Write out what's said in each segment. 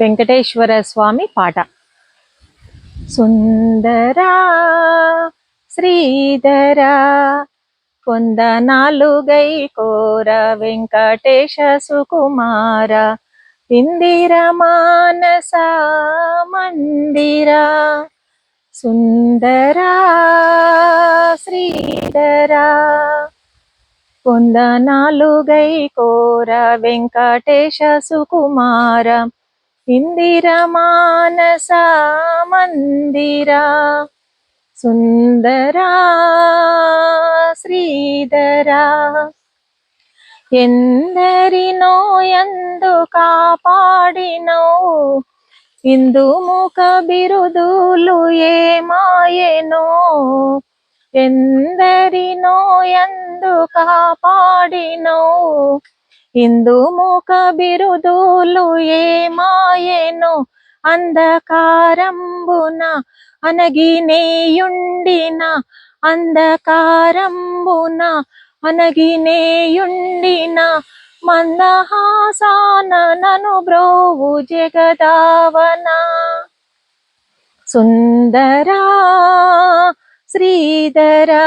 వెంకటేశ్వర స్వామి పాట. సుందరా శ్రీధరా కొందనాలుగై కోర వెంకటేశ సుకుమార ఇందిర మానస మందిరా. సుందరా శ్రీధరా కొందనాలుగై కోర వెంకటేశ సుకుమార ఇందిరమానస మందిరా సుందరా శ్రీధరా. ఎందరినో ఎందు కాపాడినో ఇందు ముఖ బిరుదులు ఏమాయెనో. ఎందరినో ఎందు కాపాడినో ఇందుముఖ బిరుదులు ఏమాయెనో అంధకారంబున అనగినేయుండిన అంధకారంబున అనగినేయుండిన మందహాసాన నను బ్రోవు జగదావన. సుందరా శ్రీధరా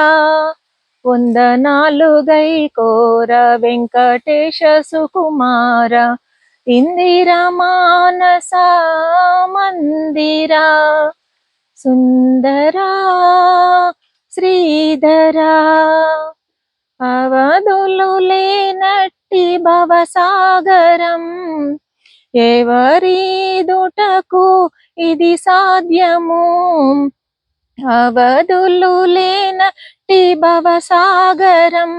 వందనాలుగై కోర వెంకటేశ సుకుమార ఇందిర మానస మందిరా సుందరా శ్రీధరా అవధులు లేనట్టి భవసాగరం ఎవరీదుటకు ఇది సాధ్యము? అవధులు లేనట్టి భవసాగరం.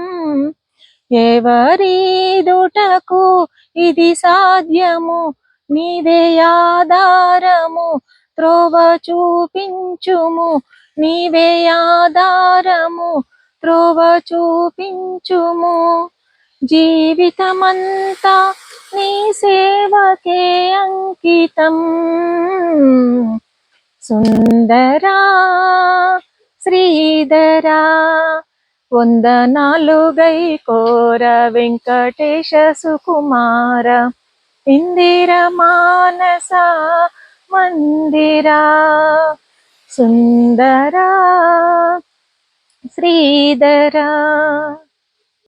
ఎవరీదుటకు ఇది సాధ్యము? నీవే ఆధారము త్రోవ చూపించుము. నీవే ఆధారము త్రోవ చూపించుము. జీవితమంతా నీ సేవకే అంకితం. సుందరా శ్రీధరా వందనాలుగై కోర వెంకటేశ సుకుమార ఇందిర మానస మందిరా. సుందరా శ్రీధరా.